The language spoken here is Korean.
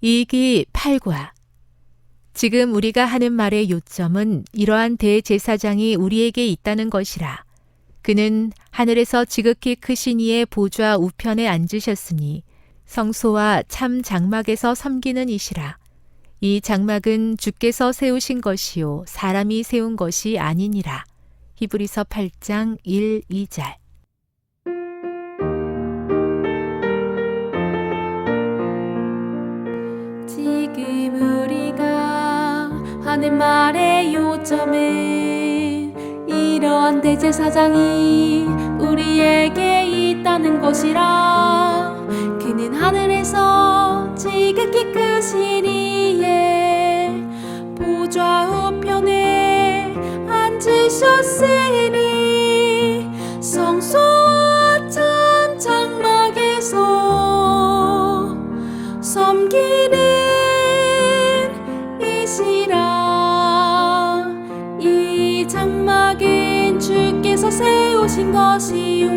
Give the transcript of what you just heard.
이기 8과 지금 우리가 하는 말의 요점은 이러한 대제사장이 우리에게 있다는 것이라. 그는 하늘에서 지극히 크신 이의 보좌 우편에 앉으셨으니 성소와 참 장막에서 섬기는 이시라. 이 장막은 주께서 세우신 것이요 사람이 세운 것이 아니니라. 히브리서 8장 1, 2절. 우리가 하는 말의 요점은 이러한 대제사장이 우리에게 있다는 것이라 그는 하늘에서 지극히 크신 이의 보좌 우편에 앉으셨으니 성소와 참 장막에서 섬기는 이시라. 이 장막은 주께서 세우신 것이요